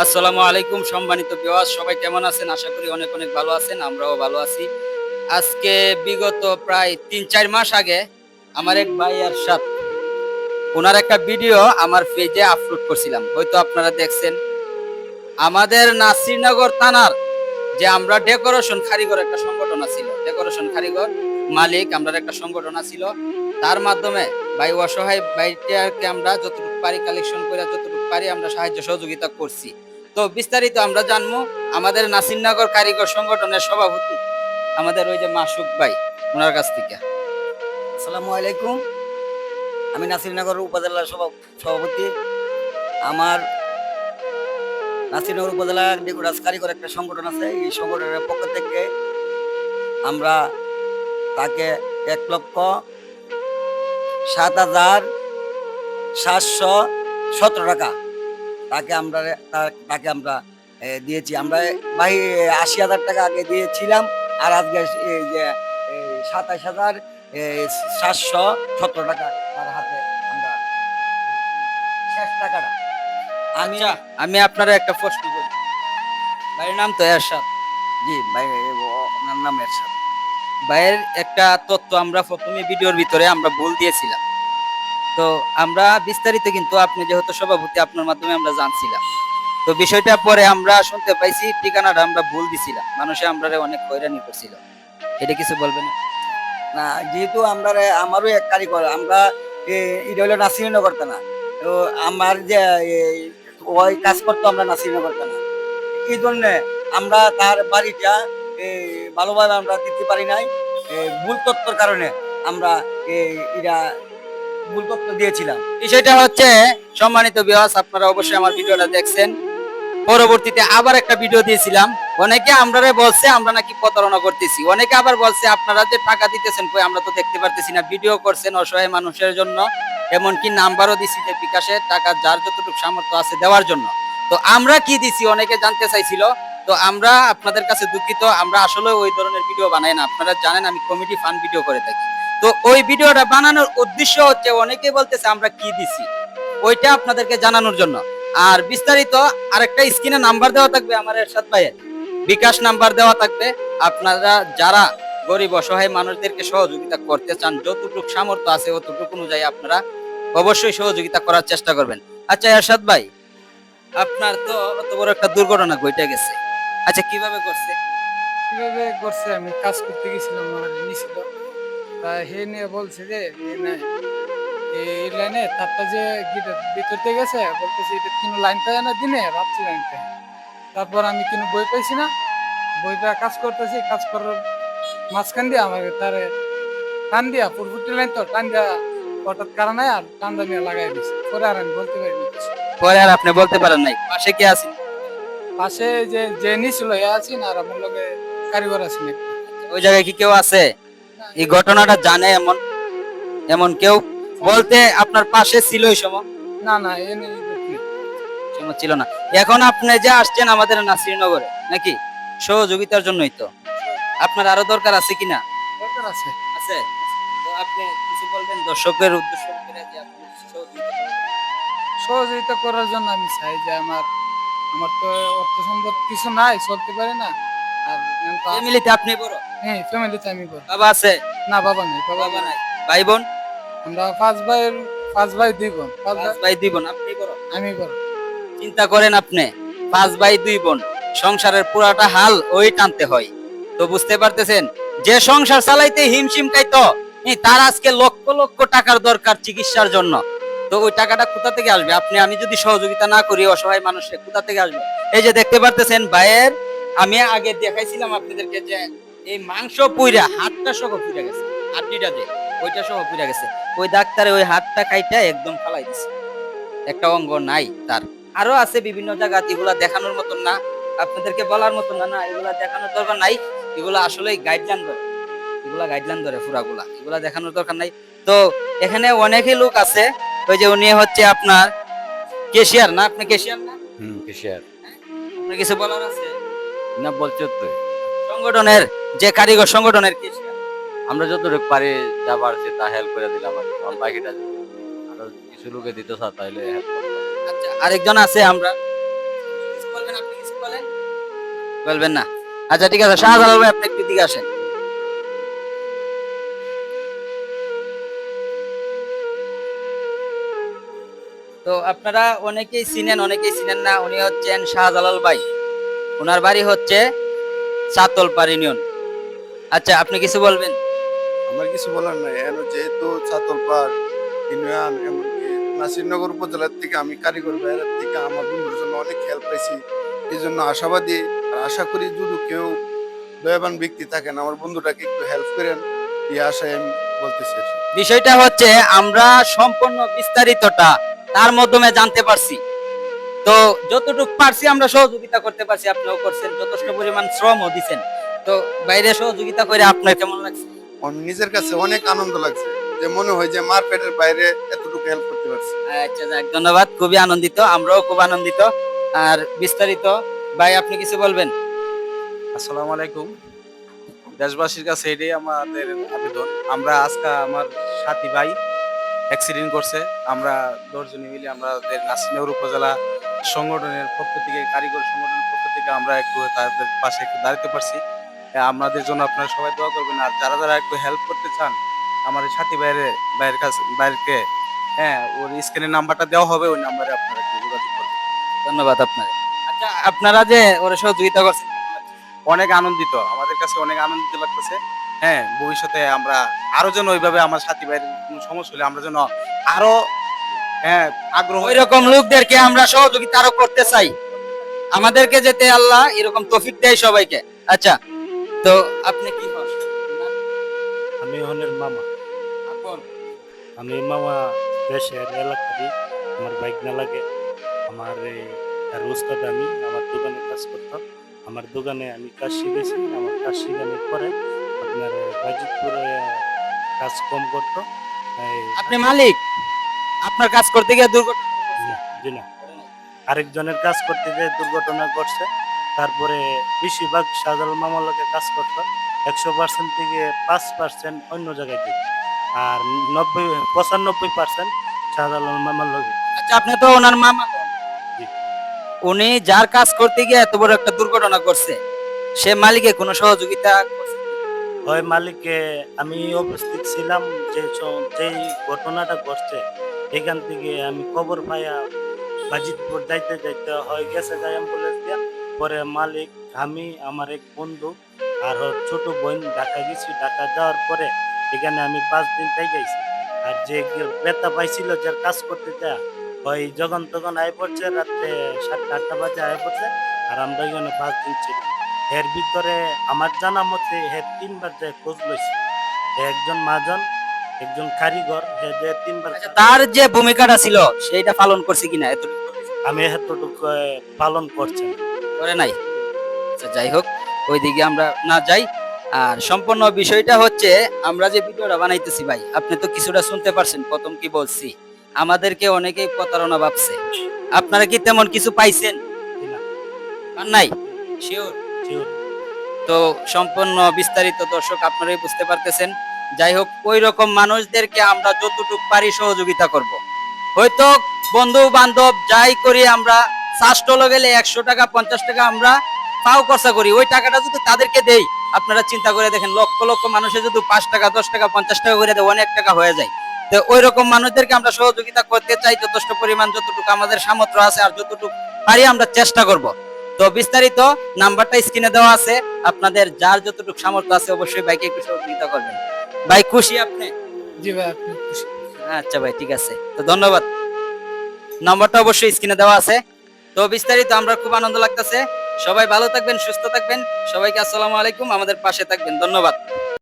আসসালামু আলাইকুম সম্মানিত বিওয়াজ সবাই কেমন আছেন? আশা করি অনেক অনেক ভালো আছেন, আমরাও ভালো আছি। আজকে বিগত প্রায় তিন চার মাস আগে আমার এক ভাই আর সাথ, ওনার একটা ভিডিও আমার পেজে আপলোড করছিলাম। হয়তো আপনারা দেখছেন। আমাদের নাসিরনগর থানার যে আমরা ডেকোরেশন কারিগর একটা সংগঠন ছিল ডেকোরেশন কারিগর মালিক আমরা একটা সংগঠন ছিল তার মাধ্যমে ভাই অসহায় বাইটাকে আমরা যতটুকু পারি কালেকশন করে যতটুকু পারি, আমরা সাহায্য সহযোগিতা করছি। তো বিস্তারিত আমরা জানব, আমাদের নাসিরনগর কারিগর সংগঠনের সভাপতি আমাদের ওই যে মাসুক ভাই, ওনার কাছ থেকে। আসসালামু আলাইকুম। আমি নাসিরনগর উপজেলার সভা- সভাপতি। আমার নাসিরনগর উপজেলা ডেকুরাস কারিগর একটা সংগঠন আছে, এই সংগঠনের পক্ষ থেকে আমরা তাকে এক লক্ষ সাত হাজার সাতশো সতেরো টাকা। তাকে আমরা তাকে আমরা দিয়েছি। আমরা ভাই আশি হাজার টাকা আগে দিয়েছিলাম আর আজকে এই যে সাতাশ হাজার সাতশো সতেরো টাকা তার হাতে আমরা শেষ টাকাটা। আমি আচ্ছা। আমি আপনারা একটা প্রশ্ন করি। ভাইয়ের নাম তো এরশাদ। জি ভাই ওনার নাম এরশাদ। ভাইয়ের একটা তথ্য আমরা প্রথমে ভিডিওর ভিতরে আমরা ভুল দিয়েছিলাম। তো আমরা বিস্তারিত কিন্তু আপনি যেহেতু সভাপতি, আপনার মাধ্যমে আমরা জানছিলাম। তো বিষয়টা পরে আমরা শুনতে পাইছি, ঠিকানাটা আমরা ভুল দিছিলাম। মানুষে আমরা অনেক হয়রানি করছিল। এটা কিছু বলবেন? না, যেহেতু আমরা আমারও এক কারিগর, আমরা এটা হলো নাসিরনগর থানা। তো আমার যে ওই কাজ করতো আমরা নাসিরনগর থানা। এই জন্য আমরা তার বাড়িটা ভালোভাবে আমরা দিতে পারি নাই। ভুল তথ্যর কারণে আমরা এটা ভুল তথ্য দিয়েছিলাম বিষয়টা হচ্ছে সম্মানিত বিহাস আপনারা অবশ্যই আমার ভিডিওটা দেখছেন। পরবর্তীতে আবার একটা ভিডিও দিয়েছিলাম। অনেকে আমরা বলছে, আমরা নাকি প্রতারণা করতেছি। অনেকে আবার বলছে, আপনারা যে টাকা দিতেছেন কই, আমরা তো দেখতে পারতেছি না। ভিডিও করছেন অসহায় মানুষের জন্য, এমনকি নাম্বারও দিছি যে বিকাশে টাকা যার যতটুকু সামর্থ্য আছে দেওয়ার জন্য। তো আমরা কি দিছি, অনেকে জানতে চাইছিল। তো আমরা আপনাদের কাছে দুঃখিত, আমরা আসলে ওই ধরনের ভিডিও বানাই না। আপনারা জানেন, আমি কমেডি ফান ভিডিও করে থাকি। তো ওই ভিডিওটা বানানোর উদ্দেশ্য হচ্ছে অনেকে বলতেছে আমরা কি দিছি? ওইটা আপনাদেরকে জানানোর জন্য। আর বিস্তারিত আরেকটা স্ক্রিনে নাম্বার দেওয়া থাকবে আমার এরশাদ ভাইয়ের। বিকাশ নাম্বার দেওয়া থাকবে। আপনারা যারা গরিব অসহায় মানুষদেরকে সহযোগিতা করতে চান, যতটুকু সামর্থ্য আছে অতটুকু অনুযায়ী আপনারা অবশ্যই সহযোগিতা করার চেষ্টা করবেন। আচ্ছা এরশাদ ভাই, আপনার তো অত বড় একটা দুর্ঘটনা ঘটে গেছে। আচ্ছা কীভাবে করছে? কীভাবে করছে? আমি কাজ করতে গেছিলাম, আমার নিছিল তা হে নিয়ে বলছে যে নাই, এই লাইনে তারটা যে ভিতরতে গেছে বলতেছে এটা কোনো লাইন পায় না দিনে রাত্রি লাইন পায়। তারপর আমি কোনো বই পাইছি না। বই কাজ করতেছি কাজ করার মাঝখান দিয়ে আমাকে তারে টান দিয়া পূর্বটি লাইন তো টান দিয়া হঠাৎ কারণে আর টানটা নিয়ে লাগাই দিছে। পরে আর আমি বলতে পারিনি পরে আর আপনি বলতে পারেন নাই পাশে কে আছেন পাশে যে যে নিছিল এ আছি না আর আমার লগে কারিগর আছেন ওই জায়গায় কি কেউ আছে? এই ঘটনাটা জানে এমন এমন কেউ বলতে আপনার পাশে ছিল ওই সময়? না না। সময় ছিল না। এখন আপনি যে আসছেন আমাদের নাসিরনগরে নাকি? সহযোগিতার জন্যই তো। আপনার আরও দরকার আছে কিনা? দরকার আছে। আছে? তো আপনি কিছু বলবেন দর্শকের উদ্দেশ্য করে যে আপনি সহযোগিতা করার জন্য আমি চাই যে আমার আমার তো অর্থ সম্পদ কিছু নাই চলতে পারে না। ফ্যামিলিতে আপনি বড়? হ্যাঁ ফ্যামিলিতে আমি বড়। বাবা আছে? না বাবা নেই বাবা বাবা নাই। ভাই বোন আমরা পাঁচ ভাই পাঁচ ভাই দুই বোন। পাঁচ ভাই দুই বোন আপনি বড়? আমি বড়। চিন্তা করেন আপনি পাঁচ ভাই দুই বোন সংসারের পুরাটা হাল ওই টানতে হয়। তো বুঝতে পারতেছেন যে সংসার চালাইতে হিমশিম খাইতো তার আজকে লক্ষ লক্ষ টাকার দরকার চিকিৎসার জন্য। তো ওই টাকাটা কোথা থেকে আসবে? আপনি আমি যদি সহযোগিতা না করি অসহায় মানুষের কোথা থেকে আসবে? এই যে দেখতে পারতেছেন ভাইয়ের আমি আগে দেখাইছিলাম আপনাদেরকে যে এই মাংস পুইরা হাতটা সহ পুইরা গেছে। হাড্ডিটা যে ওইটা সহ পুইরা গেছে। ওই ডাক্তারে ওই হাতটা কাইটা একদম ফালাই দিছে। একটা অঙ্গ নাই তার। আরও আছে বিভিন্ন জায়গা এগুলা দেখানোর মতন না। আপনাদেরকে বলার মতন না না এগুলা দেখানোর দরকার নাই। এগুলা আসলে গাইডলাইন ধরে। এগুলা গাইডলাইন ধরে পুরাগুলা। এগুলা দেখানোর দরকার নাই। তো এখানে অনেকই লোক আছে ওই যে উনি হচ্ছে আপনার কেশিয়ার না? আপনি কেশিয়ার না? হুম কিসের আপনার কিছু বলার আছে? না সংগঠনের, যে কারিগর সংগঠনের কেশিয়ার আমরা যতটুকু পারি তা হেল্প করে দিলাম আর কি। বাকিটা আরও কিছু লোকে হেল্প আচ্ছা আরেকজন আছে আমরা। বলবেন না। আচ্ছা ঠিক আছে, শাহজালাল ভাই, আপনি একটু দিকে আসেন। তো আপনারা অনেকেই চিনেন অনেকেই চিনেন না, উনি হচ্ছেন শাহজালাল ভাই। ওনার বাড়ি হচ্ছে চাতলপাড় ইউনিয়ন। আচ্ছা আপনি কিছু বলবেন? আমার কিছু বলার নাই। এন যেহেতু চাতলপাড় ইউনিয়ন এমনকি নাসিরনগর উপজেলার থেকে আমি কারিগর বাইরের থেকে আমার বন্ধুর জন্য অনেক হেল্প পাইছি। এই জন্য আশাবাদী আর আশা করি যদি কেউ দয়াবান ব্যক্তি থাকেন আমার বন্ধুটাকে একটু হেল্প করেন। এই আশায় আমি বলতেছি বিষয়টা হচ্ছে আমরা সম্পূর্ণ বিস্তারিতটা তার মাধ্যমে জানতে পারছি। তো যতটুকু পারছি আমরা সহযোগিতা করতে পারছি আপনিও করছেন যথেষ্ট পরিমাণ শ্রমও দিচ্ছেন তো বাইরে সহযোগিতা করে আপনার কেমন লাগছে? নিজের কাছে অনেক আনন্দ লাগছে যে মনে হয় যে মার্কেটের বাইরে এতটুকু হেল্প করতে পারছি। আচ্ছা যাক ধন্যবাদ খুবই আনন্দিত আমরাও খুব আনন্দিত। আর বিস্তারিত ভাই আপনি কিছু বলবেন? আসসালামু আলাইকুম। দেশবাসীর কাছে এটাই আমাদের আবেদন। আমরা আজকে আমার সাথী ভাই অ্যাক্সিডেন্ট করছে। আমরা দশজনে মিলে আমাদের নাসিনগর উপজেলা সংগঠনের পক্ষ থেকে কারিগর সংগঠনের পক্ষ থেকে আমরা একটু তাদের পাশে একটু দাঁড়াতে পারছি। হ্যাঁ, আমাদের জন্য আপনারা সবাই দোয়া করবেন। আর যারা যারা একটু হেল্প করতে চান আমার সাথী ভাইয়ের বাইরের কাছে ভাইয়েরকে হ্যাঁ ওর স্ক্রিনের নাম্বারটা দেওয়া হবে ওই নাম্বারে আপনারা একটু যোগাযোগ করবেন। ধন্যবাদ আপনাদের আচ্ছা আপনারা যে ওরা সহযোগিতা করছেন। অনেক আনন্দিত আমাদের কাছে অনেক আনন্দিত লাগতেছে। হ্যাঁ ভবিষ্যতে আমরা আরও যেন ওইভাবে আমার সাথী ভাইয়ের কোনো সমস্যা হলে আমরা যেন আরও হ্যাঁ আগ্রহ। ওই রকম লোকদেরকে আমরা সহযোগিতা আরও করতে চাই। আমাদেরকে যেতে আল্লাহ এরকম তৌফিক দেয় সবাইকে। আচ্ছা তো আপনি কি হন? আমি হনের মামা। আমি মামা দেশের এলাকারই আমার বাইক না লাগে। আমার আর উস্তাদ আমি আমার দোকানে কাজ করতো আমার দোকানে আমি কাজ শিখেছি আমার কাজ শেখানোর পরে আপনার বাজিতপুরে কাজ কম করতো। আপনি মালিক? আপনার কাজ করতে গিয়ে দুর্ঘটনা জি না। আরেকজনের কাজ করতে গিয়ে দুর্ঘটনা ঘটছে। তারপরে বেশিরভাগ সাধারণ মামার লোকে কাজ করতো। একশো পার্সেন্ট থেকে পাঁচ পার্সেন্ট অন্য জায়গায় যেত আর নব্বই পঁচানব্বই পার্সেন্ট সাধারণ মামার লোকে আচ্ছা আপনি তো ওনার মামা। উনি যার কাজ করতে গিয়ে এত বড় একটা দুর্ঘটনা করছে সে মালিকে কোনো সহযোগিতা করছে? ওই মালিককে আমি উপস্থিত ছিলাম যে যেই ঘটনাটা ঘটছে এখান থেকে আমি খবর পাইয়া বাজিতপুর যাইতে যাইতে হয়ে গেছে যাই অ্যাম্বুলেন্স দিয়া। পরে মালিক, আমি, আমার এক বন্ধু আর ছোট বোন ঢাকা গেছি। ঢাকা যাওয়ার পরে এখানে আমি পাঁচ দিন তাই যাইছি আর যে বেতা পাইছিল, যার কাজ করতে যা ওই যখন তখন আয় পড়ছে, রাত্রে সাতটা আটটা বাজে আয় পড়ছে। আর আমরা এখানে পাঁচ দিন ছিলাম। এর ভিতরে আমার জানা মতে হে তিনবার যায় খোঁজ লইছে। একজন মাজন একজন কারিগর যে তিনবার আচ্ছা তার যে ভূমিকাটা ছিল সেইটা পালন করছে কিনা? বলেছে? আমি এতটুকু আহ, পালন করছি করে নাই? আচ্ছা যাই হোক ওইদিকে আমরা না যাই। আর সম্পূর্ণ বিষয়টা হচ্ছে আমরা যে ভিডিওটা বানাইতেছি ভাই আপনি তো কিছুটা শুনতে পারছেন প্রথম কি বলছি। আমাদেরকে অনেকেই প্রতারণা ভাবছে। আপনারা কি তেমন কিছু পাইছেন? না। পান নাই? Sure Sure. তো সম্পূর্ণ বিস্তারিত দর্শক আপনারাই বুঝতে পারতেছেন। যাই হোক ওই রকম মানুষদেরকে আমরা যতটুকু পারি সহযোগিতা করব। হয়তো বন্ধু বান্ধব যাই করি আমরা চাষটলো গেলে একশো টাকা, পঞ্চাশ টাকা আমরা পাও খরচা করি। ওই টাকাটা যদি তাদেরকে দেই, আপনারা চিন্তা করে দেখেন, লক্ষ লক্ষ মানুষের যদি পাঁচ টাকা, দশ টাকা, পঞ্চাশ টাকা করে দেয়, অনেক টাকা হয়ে যায়। তো ওই রকম মানুষদেরকে আমরা সহযোগিতা করতে চাই, যথেষ্ট পরিমাণ যতটুকু আমাদের সামর্থ্য আছে আর যতটুকু পারি আমরা চেষ্টা করব। তো বিস্তারিত নাম্বারটা স্ক্রিনে দেওয়া আছে। আপনাদের যার যতটুকু সামর্থ্য আছে, অবশ্যই বাইকে একটু সহযোগিতা করবেন। ভাই খুশি আপনি? জি ভাই আপনি খুশি। আচ্ছা ভাই ঠিক আছে। তো ধন্যবাদ। নাম্বারটা অবশ্যই স্ক্রিনে দেওয়া আছে। তো বিস্তারিত আমরা খুব আনন্দ লাগতেছে। সবাই ভালো থাকবেন সুস্থ থাকবেন। সবাইকে আসসালামু আলাইকুম। আমাদের পাশে থাকবেন। ধন্যবাদ।